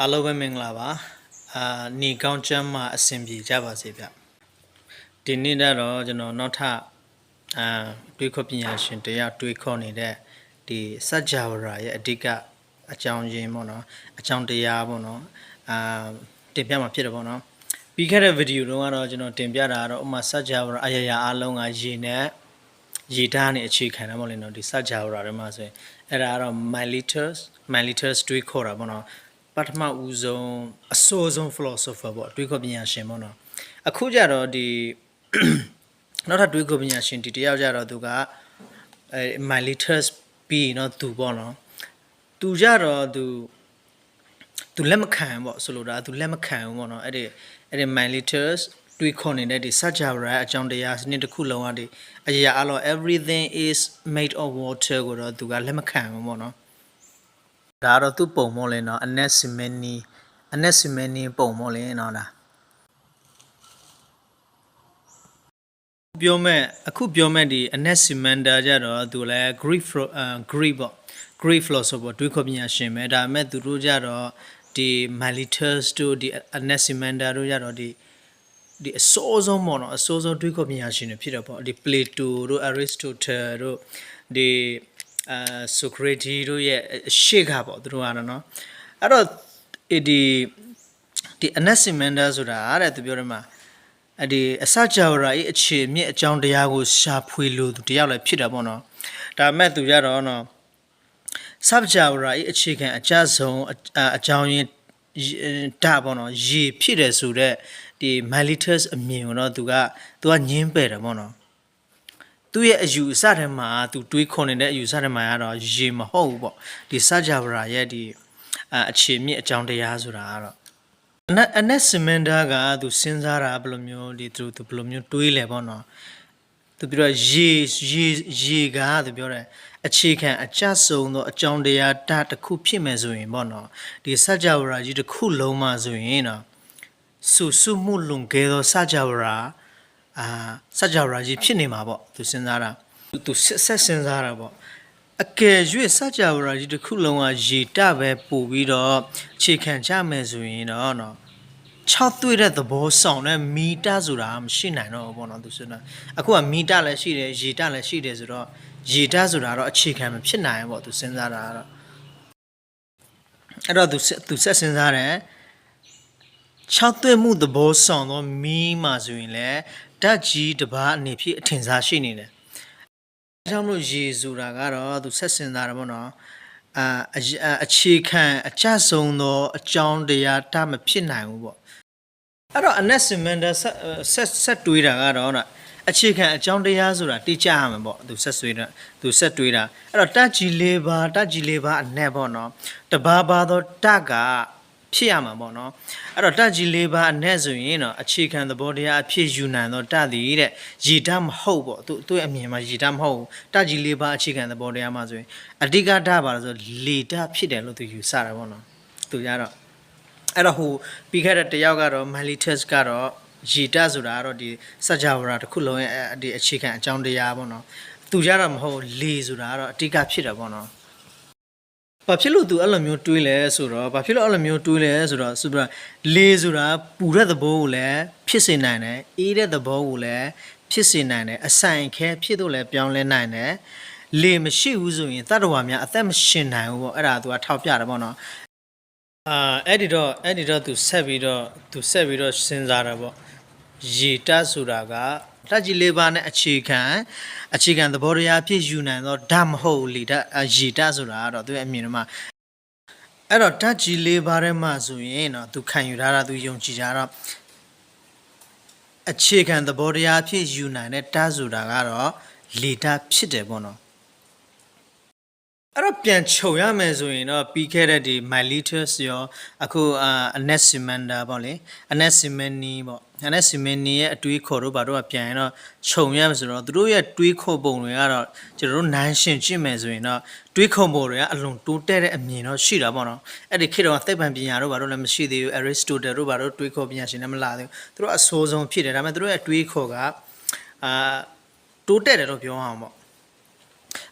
အားလုံးပဲမင်္ဂလာပါအာနေကောင်းချမ်းမှာအဆင်ပြေကြပါစေဗျဒီနေ့တော့ကျွန်တော်နောက်ထပ်အာတွေးခေါ်ပညာရှင်တရားတွေးခေါ်နေတဲ့ဒီစัจ java ရဲ့အဓိကအကြောင်းရင်းပေါ့နော်အကြောင်းတရားပေါ့နော်အာတင်ပြမှာဖြစ်တယ်ပေါ့နော်ပြီးခဲ့တဲ့ဗီဒီယိုတုန်းကတော့ကျွန်တော်တင်ပြတာကတော့ဥပမာစัจ java အရာရာအလုံးကရေနဲ့ရေဓာတ်နဲ့အခြေခံတာပေါ့လေနော်ဒီစัจ java တွေမှာဆိုရင်အဲ့ဒါကတော့ milliliters milliliters တွေးခေါ်တာပေါ့နော် ပထမဦးဆုံးအစိုးဆုံး philosopher ပေါ့တွေးခေါ်ပညာရှင်ပေါ့နော်အခုကြတော့ဒီ နောက်ထပ်တွေးခေါ်ပညာရှင်ဒီတယောက်ကြတော့သူကအဲ Miletus B เนาะသူပေါ့နော်သူကြတော့သူသူလက်မခံပေါ့ဆိုလိုတာသူလက်မခံဘူးပေါ့နော်အဲ့ဒီအဲ့ဒီ Miletus တွေးခေါ်နေတဲ့ဒီ Sajjara အကြောင်းတရားစနစ်တစ်ခုလုံးကဒီအရာအလော everything is made of water ကိုတော့သူကလက်မခံဘူးပေါ့နော် ဒါကတော့သူ့ပုံမောလဲနော် anasimeni anasimeni ပုံမောလဲနော်ဒါပြောမဲ့အခုပြောမဲ့ဒီ anasimanda ကြတော့သူလဲ greek philo- အာ greek ပေါ့ greek philosopher တွေးခေါ်ပညာရှင်ပဲဒါပေမဲ့သူတို့ကြတော့ဒီ miletus တို့ဒီ anasimanda တို့ကြတော့ဒီဒီအစိုးဆုံးပေါ့နော်အစိုးဆုံးတွေးခေါ်ပညာရှင်တွေဖြစ်တော့ပေါ့ဒီ Plato တို့ Aristotle တို့ဒီ အာ Socrates တို့ရဲ့အရှိကပေါ့သူတို့ကတော့နော်အဲ့တော့ဒီဒီ Anaximander ဆိုတာတဲ့သူပြောတယ်မှာအဲ့ဒီအစကြာဝရာရဲ့အခြေအမြစ်အကြောင်းတရားကိုရှာဖွေလို့သူတယောက်လည်းဖြစ်တာပေါ့နော်ဒါပေမဲ့သူကြတော့နော် subject ရာရဲ့အခြေခံအကြဆုံးအအကြောင်းရင်းဒါပေါ့နော်ရေဖြစ်တယ်ဆိုတော့ဒီ Miletus အမြင်ကိုတော့သူကသူကညင်းပယ်တယ်ပေါ့နော် သူ့ရဲ့အယူအဆထဲမှာသူတွေးခွန်နေတဲ့အယူအဆထဲမှာကတော့ရေမဟုတ်ဘူးပေါ့ဒီ subject ရာရဲ့ဒီအအခြေမြစ်အကြောင်းတရားဆိုတာကတော့အနက်အနက်စမန်ဒါကသူစဉ်းစားတာဘယ်လိုမျိုးဒီသူသူဘယ်လိုမျိုးတွေးလဲပေါ့နော်သူပြောရေရေရေကသူပြောတယ်အခြေခံအကျဆုံးသောအကြောင်းတရားဓာတ်တစ်ခုဖြစ်မယ်ဆိုရင်ပေါ့နော်ဒီစัจ java ကြီးတစ်ခုလုံးမှာဆိုရင်နော်စုစုမှုလွန်ခဲ့သောစัจ java အာစัจ java ကြီးဖြစ်နေမှာပေါ့သူစဉ်းစားတာသူသူဆက်ဆက်စဉ်းစားတာပေါ့အကယ်၍စัจ java ကြီးတစ်ခုလုံးကရေတပဲပို့ပြီးတော့အခြေခံကြမယ်ဆိုရင်တော့နော်6တွေ့တဲ့သဘောဆောင်တဲ့မီတာဆိုတာမရှိနိုင်တော့ဘူးပေါ့နော်သူဆိုတာအခုကမီတာလည်းရှိတယ်ရေတာလည်းရှိတယ်ဆိုတော့ရေတာဆိုတာတော့အခြေခံမဖြစ်နိုင်ဘူးပေါ့သူစဉ်းစားတာကတော့အဲ့တော့သူဆက်သူဆက်စဉ်းစားတယ်6တွေ့မှုသဘောဆောင်သောမီမှာဆိုရင်လည်း ဓာတ်ကြီးတစ်ပါးအနေဖြင့်အထင်ရှားရှိနေတယ်အဲကြောင့်မလို့ရေဆိုတာကတော့သူဆက်စဉ်းစားတယ်ပေါ့နော်အာအရအခြေခံအကျဆုံးသောအကြောင်းတရားတမဖြစ်နိုင်ဘူးပေါ့အဲ့တော့ anaximander ဆက်ဆက်ဆက်တွေးတာကတော့နော်အခြေခံအကြောင်းတရားဆိုတာတိကျရမှာပေါ့သူဆက်ဆွေးတာသူဆက်တွေးတာအဲ့တော့တက်ကြီးလေးပါတက်ကြီးလေးပါအနဲ့ပေါ့နော်တဘာဘာသောတက်က ဖြစ်ရမှာပေါ့နော်အဲ့တော့တက်ကြီးလေးပါအနဲ့ဆိုရင်တော့အခြေခံသဘောတရားအဖြစ်ယူနိုင်တော့တက်သည်တဲ့ရည်တတ်မဟုတ်ပေါ့သူသူ့အမြင်မှာရည်တတ်မဟုတ်ဘူးတက်ကြီးလေးပါအခြေခံသဘောတရားမှာဆိုရင်အဓိကဓာတ်ပါလို့ဆိုလေတတ်ဖြစ်တယ်လို့သူယူဆတာပေါ့နော်သူကြတော့အဲ့တော့ဟိုပြီးခဲ့တဲ့တယောက်ကတော့ Miletus ကတော့ရီတဆိုတာကတော့ဒီစัจ java တစ်ခုလုံးရဲ့အဲ့ဒီအခြေခံအကြောင်းတရားပေါ့နော်သူကြတော့မဟုတ်လေဆိုတာကတော့အတိကဖြစ်တယ်ပေါ့နော် ဘာဖြစ်လို့သူအဲ့လိုမျိုးတွေးလဲဆိုတော့ဘာဖြစ်လို့အဲ့လိုမျိုးတွေးလဲဆိုတော့ဆိုတော့လေဆိုတာပူတဲ့သဘောကိုလည်းဖြစ်စေနိုင်တယ်အေးတဲ့သဘောကိုလည်းဖြစ်စေနိုင်တယ်အဆိုင်ခဲဖြစ်တော့လည်းပြောင်းလဲနိုင်တယ်လေမရှိဘူးဆိုရင်တတ္တဝါများအသက်မရှင်နိုင်ဘူးပေါ့အဲ့ဒါသူကထောက်ပြတယ်ပေါ့နော်အာအဲ့ဒီတော့အဲ့ဒီတော့သူဆက်ပြီးတော့သူဆက်ပြီးတော့စဉ်းစားတာပေါ့ရေတတ်ဆိုတာက တက်ကြီးလေးပါးနဲ့အခြေခံအခြေခံသဘောတရားဖြစ်ယူနိုင်တော့ဓာတ်မဟုတ်ဘူးလေဓာတ်အာရေတတ်ဆိုတာကတော့သူရဲ့အမြင်ထဲမှာအဲ့တော့တက်ကြီးလေးပါးထဲမှာဆိုရင်တော့သူခံယူထားတာသူယုံကြည်ကြတော့အခြေခံသဘောတရားဖြစ်ယူနိုင်တဲ့ဓာတ်ဆိုတာကတော့လေဓာတ်ဖြစ်တယ်ပေါ့နော်အဲ့တော့ပြန်ခြုံရမယ်ဆိုရင်တော့ပြီးခဲ့တဲ့ဒီ Miletus ရောအခုအာ Anaximander ပေါ့လေ Anaximani ပေါ့ Anaximani ရဲ့အတွေးခေါ်တို့ဘာတို့ကပြန်ရင်တော့ခြုံရမယ်ဆိုတော့သူတို့ရဲ့တွေးခေါ်ပုံတွေကတော့ကျွန်တော်တို့နိုင်ရှင်ကြည့်မယ်ဆိုရင်တော့တွေးခေါ်ပုံတွေကအလွန်တိုးတက်တဲ့အမြင်တော့ရှိတာပေါ့နော်အဲ့ဒီခေတ်တော့သိပ္ပံပညာတို့ဘာတို့လည်းမရှိသေးဘူး Aristotle တို့ဘာတို့တွေးခေါ်ပညာရှင်လည်းမလာသေးဘူးသူတို့အဆိုးဆုံးဖြစ်တယ်ဒါပေမဲ့သူတို့ရဲ့တွေးခေါ်ကအာတိုးတက်တယ်လို့ပြောအောင်ပေါ့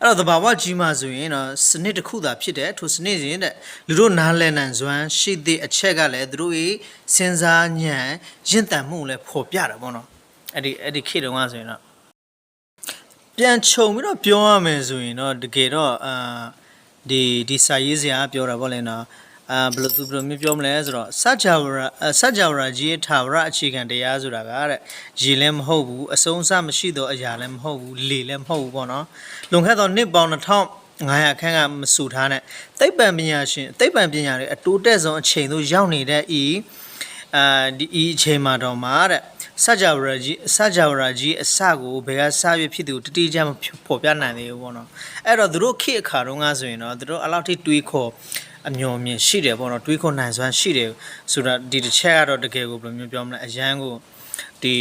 အဲ့တော့သဘာဝကြီးမှဆိုရင်တော့စနစ်တစ်ခုသာဖြစ်တယ်ထိုစနစ်ရင်တဲ့လူတို့နားလည်နိုင်စွမ်းရှိတဲ့အချက်ကလည်းသူတို့၏စဉ်းစားဉာဏ်ရင့်တန်မှုကိုလည်းဖော်ပြတာပေါ့နော်အဲ့ဒီအဲ့ဒီခေတ်တုန်းကဆိုရင်တော့ပြန်ခြုံပြီးတော့ပြောရမယ်ဆိုရင်တော့တကယ်တော့အာဒီဒီစာရေးစရာပြောတာပေါ့လေနော် အာဘယ်လိုသူဘယ်လိုမျိုးပြောမလဲဆိုတော့စัจ java စัจ java ကြီးရဲ့ထာဝရအခြေခံတရားဆိုတာကတဲ့ရေလည်းမဟုတ်ဘူးအဆုံးအစမရှိတော့အရာလည်းမဟုတ်ဘူးလေလည်းမဟုတ်ဘူးပေါ့နော်လွန်ခဲ့သောနှစ်ပေါင်း2500ခန့်ကမဆူထားတဲ့သိပ္ပံပညာရှင်သိပ္ပံပညာတွေအတိုးတက်ဆုံးအချိန်သို့ရောက်နေတဲ့ဤအာဒီဤအချိန်မှာတော့မှာတဲ့စัจ java ကြီးစัจ java ကြီးအစကိုဘယ်ကစရဖြစ်သူတတိကျမဖော်ပြနိုင်သေးဘူးပေါ့နော်အဲ့တော့သူတို့ခေတ်အခါတုန်းကဆိုရင်တော့သူတို့အလောက်ထိတွေးခေါ် အမျော်မြင်ရှိတယ်ပေါ့နော်တွေးခေါ်နိုင်စွမ်းရှိတယ်ဆိုတာဒီတစ်ချက်ကတော့တကယ်ကိုဘယ်လိုမျိုးပြောမလဲအရန်ကိုဒီ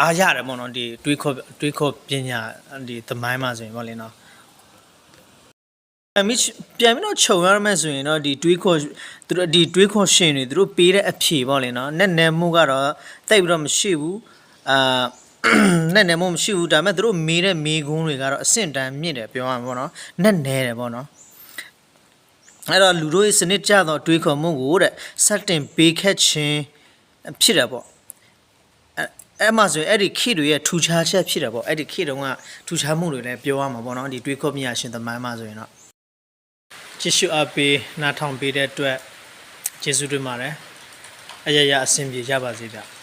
အားရတယ်ပေါ့နော်ဒီတွေးခေါ်တွေးခေါ်ပညာဒီသမိုင်းမှာဆိုရင်ပေါ့လေနော်အမိပြန်ပြီးတော့ခြုံရမယ်ဆိုရင်တော့ဒီတွေးခေါ်သူတို့ဒီတွေးခေါ်ရှင်တွေသူတို့ပေးတဲ့အဖြေပေါ့လေနော်နဲ့နယ်မှုကတော့တိတ်ပြီးတော့မရှိဘူးအာနဲ့နယ်မှုမရှိဘူးဒါပေမဲ့သူတို့မေးတဲ့မေးခွန်းတွေကတော့အဆင့်တန်းမြင့်တယ်ပြောရမှာပေါ့နော်နဲ့နဲတယ်ပေါ့နော် အဲ့တော့လူတို့ရဲ့စနစ်ကြသောအတွေးခေါ်မှုကိုတဲ့စတင်ပေးခက်ခြင်းဖြစ်တယ်ပေါ့အဲ့အဲ့မှာဆိုရင်အဲ့ဒီခေတ်တွေရဲ့ထူခြားချက်ဖြစ်တယ်ပေါ့အဲ့ဒီခေတ်တုန်းကထူခြားမှုတွေလည်းပြောရမှာပေါ့နော်ဒီတွေးခေါ်မြရှင်သမိုင်းမှာဆိုရင်တော့ကြည့်ရှုအပ်ပေးနားထောင်ပေးတဲ့အတွက်ကျေးဇူးတင်ပါတယ်အရရအဆင်ပြေကြပါစေဗျ